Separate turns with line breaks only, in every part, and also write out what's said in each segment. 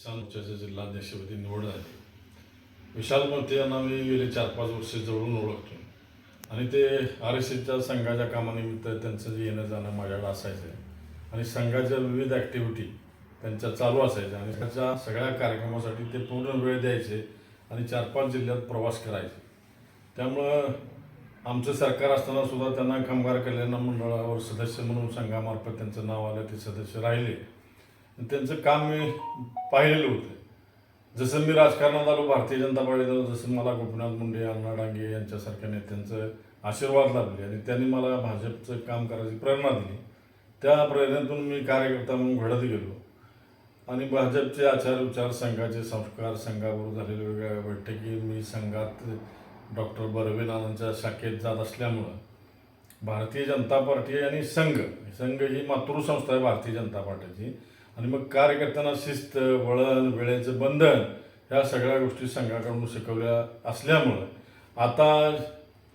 किसान मोर्चाचे जिल्हाध्यक्षपदी निवड झाली. विशाल मोते यांना मी गेले चार पाच वर्ष जवळून ओळखतो. आणि ते आर एस एसच्या संघाच्या कामानिमित्त त्यांचं जे येणं जाणं माझ्याकडे असायचं. आणि संघाच्या विविध ॲक्टिव्हिटी त्यांच्या चालू असायच्या. आणि त्याच्या सगळ्या कार्यक्रमासाठी ते पूर्ण वेळ द्यायचे आणि चार पाच जिल्ह्यात प्रवास करायचे. त्यामुळं आमचं सरकार असताना सुद्धा त्यांना कामगार कल्याण मंडळावर सदस्य म्हणून संघामार्फत त्यांचं नाव आलं ते सदस्य राहिले. त्यांचं काम मी पाहिलेलं होतं. जसं मी राजकारणात आलो भारतीय जनता पार्टीला जसं मला गोपीनाथ मुंडे अण्णा डांगे यांच्यासारख्या नेत्यांचं आशीर्वाद लाभले आणि त्यांनी मला भाजपचं काम करायची प्रेरणा दिली. त्या प्रेरणेतून मी कार्यकर्ता म्हणून घडत गेलो. आणि भाजपचे आचार विचार संघाचे संस्कार संघाबरोबर झालेल्या वेगवेगळ्या बैठकी मी संघात डॉक्टर बर्वेनानांच्या शाखेत जात असल्यामुळं भारतीय जनता पार्टी आणि संघ संघ ही मातृसंस्था आहे भारतीय जनता पार्टीची. आणि मग कार्य करताना शिस्त वळण वेळेचं बंधन ह्या सगळ्या गोष्टी संघाकडून शिकवल्या असल्यामुळं. आता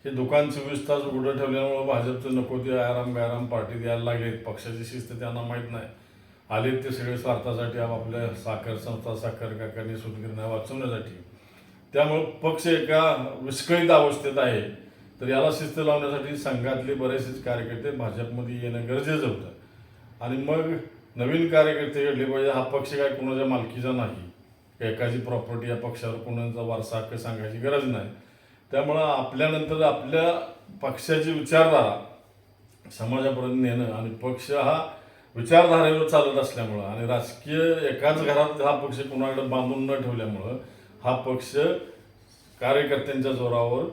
हे दुकान चोवीस तास उघडं ठेवल्यामुळं भाजपचं नको ते आराम गायराम पार्टी द्यायला लागलेत. पक्षाची शिस्त त्यांना माहीत नाही. आलेत ते सगळे स्वार्थासाठी आपल्या साखर संस्था साखर कारखाने सुदगिरणा वाचवण्यासाठी. त्यामुळं पक्ष एका विस्कळीत अवस्थेत आहे. तर याला शिस्त लावण्यासाठी संघातले बरेचसेच कार्यकर्ते भाजपमध्ये येणं गरजेचं होतं. आणि मग नवीन कार्यकर्ते घडले पाहिजे हा पक्ष काय कोणाच्या मालकीचा नाही. एकाची प्रॉपर्टी या पक्षावर कोणाचा वारसा हक्क सांगायची गरज नाही. त्यामुळं आपल्यानंतर आपल्या पक्षाची विचारधारा समाजापर्यंत नेणं आणि पक्ष हा विचारधारेवर चालत असल्यामुळं आणि राजकीय एकाच घरात हा पक्ष कोणाकडे बांधून न ठेवल्यामुळं हा पक्ष कार्यकर्त्यांच्या जोरावर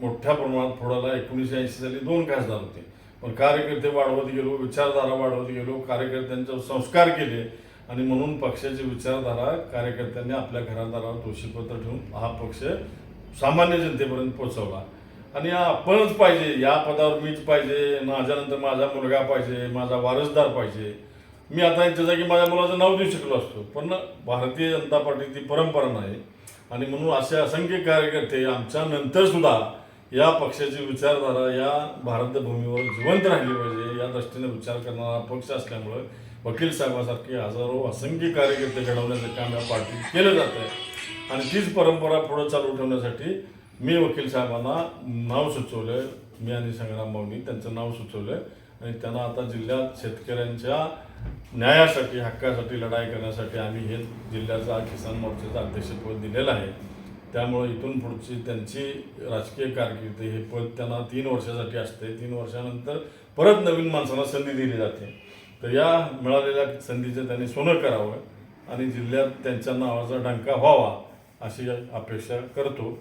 मोठ्या प्रमाणात फोडाला एकोणीसशे ऐंशी साली दोन खासदार होते. पण कार्यकर्ते वाढवत गेलो विचारधारा वाढवत गेलो कार्यकर्त्यांचे संस्कार केले आणि म्हणून पक्षाची विचारधारा कार्यकर्त्यांनी आपल्या घरादारावर दोषीपत्र ठेवून हा पक्ष सामान्य जनतेपर्यंत पोहोचवला. आणि आपणच पाहिजे या पदावर मीच पाहिजे माझ्यानंतर माझा मुलगा पाहिजे माझा वारसदार पाहिजे. मी आता यांच्या जागी माझ्या मुलाचं नाव देऊ शकलो असतो पण भारतीय जनता पार्टीची परंपरा नाही. आणि म्हणून असे असंख्य कार्यकर्ते आमच्या नंतरसुद्धा या पक्षाची विचारधारा या भारतभूमीवर जिवंत राहिली पाहिजे या दृष्टीने विचार करणारा पक्ष असल्यामुळं वकील साहेबासारखे हजारो असंख्य कार्यकर्ते घडवण्याचं काम या पार्टीत केलं जातं आहे आणि तीच परंपरा पुढं चालू ठेवण्यासाठी मी वकील साहेबांना नाव सुचवलं मी आणि संग्राम भाऊनी त्यांचं नाव सुचवलं आणि त्यांना आता जिल्ह्यात शेतकऱ्यांच्या न्यायासाठी हक्कासाठी लढाई करण्यासाठी आम्ही हे जिल्ह्याचा किसान मोर्चाचं अध्यक्षपद दिलेलं आहे. त्यामुळे इथून पुढची त्यांची राजकीय कारकीर्द हे पद त्यांना तीन वर्षासाठी असते. तीन वर्षानंतर परत नवीन माणसांना संधी दिली जाते. तर या मिळालेल्या संधीचं त्यांनी सोनं करावं आणि जिल्ह्यात त्यांच्या नावाचा डंका व्हावा अशी अपेक्षा करतो.